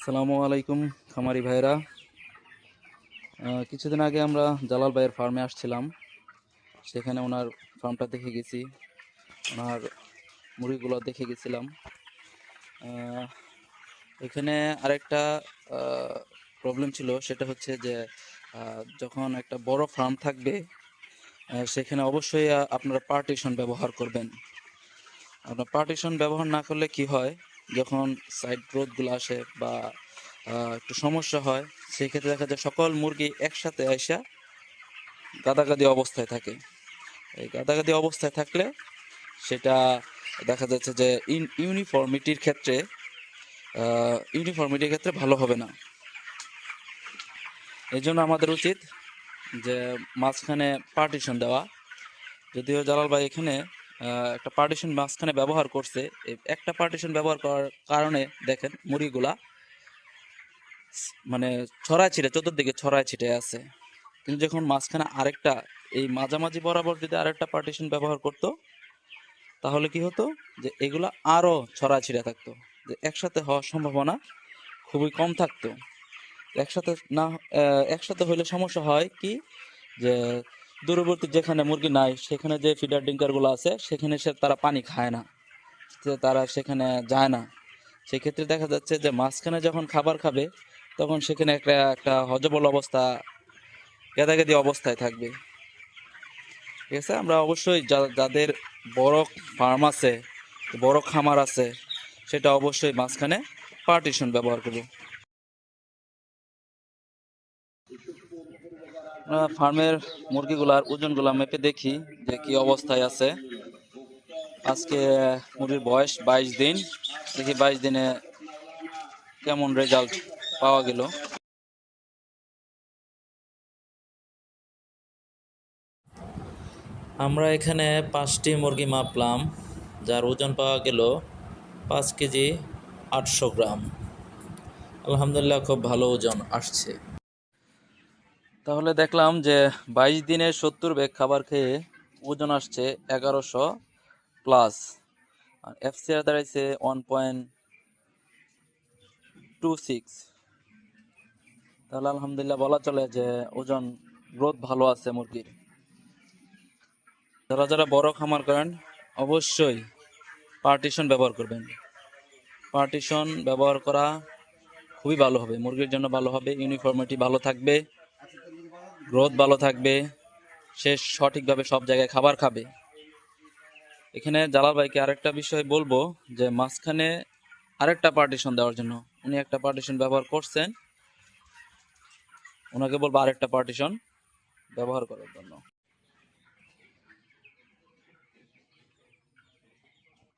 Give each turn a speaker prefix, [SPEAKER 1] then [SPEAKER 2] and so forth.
[SPEAKER 1] আসসালামু আলাইকুম, খামারি ভাইরা কিছুদিন আগে আমরা জালাল ভাইয়ের ফার্মে আসছিলাম। সেখানে ওনার ফার্মটা দেখে গেছি। ওনার মুরগিগুলো দেখে গেছিলাম। এখানে আরেকটা প্রবলেম ছিল। সেটা হচ্ছে যে যখন একটা বড় ফার্ম থাকবে সেখানে অবশ্যই আপনারা পার্টিশন ব্যবহার করবেন। আপনার পার্টিশন ব্যবহার না করলে কি হয়? যখন সাইড গ্রোথগুলো আসে বা একটু সমস্যা হয় সেই ক্ষেত্রে দেখা যায় সকল মুরগি একসাথে আইসা গাদাগাদি অবস্থায় থাকে। এই গাদাগাদি অবস্থায় থাকলে সেটা দেখা যাচ্ছে যে ইউনিফর্মিটির ক্ষেত্রে ইউনিফর্মিটির ক্ষেত্রে ভালো হবে না। এই জন্য আমাদের উচিত যে মাঝখানে পার্টিশন দেওয়া। যদিও জালাল ভাই এখানে একটা পার্টিশন মাঝখানে ব্যবহার করছে। একটা পার্টিশন ব্যবহার করার কারণে দেখেন মুড়িগুলা মানে ছড়ায় ছিটে চতুর্দিকে ছড়ায় ছিটে আছে। কিন্তু যখন মাঝখানে আরেকটা, এই মাঝামাঝি বরাবর যদি আরেকটা পার্টিশন ব্যবহার করত, তাহলে কি হতো? যে এগুলা আরও ছড়ায় ছিঁড়ে থাকতো। যে একসাথে হওয়ার সম্ভাবনা খুবই কম থাকতো। একসাথে না একসাথে হইলে সমস্যা হয় কি? যে দূরবর্তী যেখানে মুরগি নাই, সেখানে যে ফিডার ডিঙ্কারগুলো আছে, সেখানে সে তারা পানি খায় না। তারা সেখানে যায় না। সেক্ষেত্রে দেখা যাচ্ছে যে মাঝখানে যখন খাবার খাবে, তখন সেখানে একটা একটা হজবল অবস্থা, গেদাগেদি অবস্থায় থাকবে। ঠিক আছে? আমরা অবশ্যই যাদের বড় ফার্ম আছে, বড় খামার আছে, সেটা অবশ্যই মাঝখানে পার্টিশন ব্যবহার করব। আমরা ফার্মের মুরগিগুলার ওজনগুলা মেপে দেখি যে কি অবস্থায় আছে। আজকে মুরগির বয়স বাইশ দিন। দেখি বাইশ দিনে কেমন রেজাল্ট পাওয়া গেল।
[SPEAKER 2] আমরা এখানে পাঁচটি মুরগি মাপলাম, যার ওজন পাওয়া গেল পাঁচ কেজি আটশো গ্রাম। আলহামদুলিল্লাহ, খুব ভালো ওজন আসছে।
[SPEAKER 1] তাহলে দেখলাম যে বাইশ দিনে সত্তর ব্যাগ খাবার খেয়ে ওজন আসছে এগারোশো প্লাস। আর এফসিআর দাঁড়াইছে ওয়ান পয়েন্ট টু সিক্স তাহলে আলহামদুলিল্লাহ বলা চলে যে ওজন গ্রোথ ভালো আছে মুরগির। যারা যারা বড় খামার করেন, অবশ্যই পার্টিশন ব্যবহার করবেন। পার্টিশন ব্যবহার করা খুবই ভালো হবে। মুরগির জন্য ভালো হবে ইউনিফর্মিটি ভালো থাকবে। গ্রোথ ভালো থাকবে, সে সঠিকভাবে সব জায়গায় খাবার খাবে। এখানে জালাল ভাইকে আরেকটা বিষয় বলব, যে মাঝখানে আরেকটা পার্টিশন দেওয়ার জন্য। উনি একটা পার্টিশন ব্যবহার করছেন, ওনাকে বলব আরেকটা পার্টিশন ব্যবহার করার জন্য।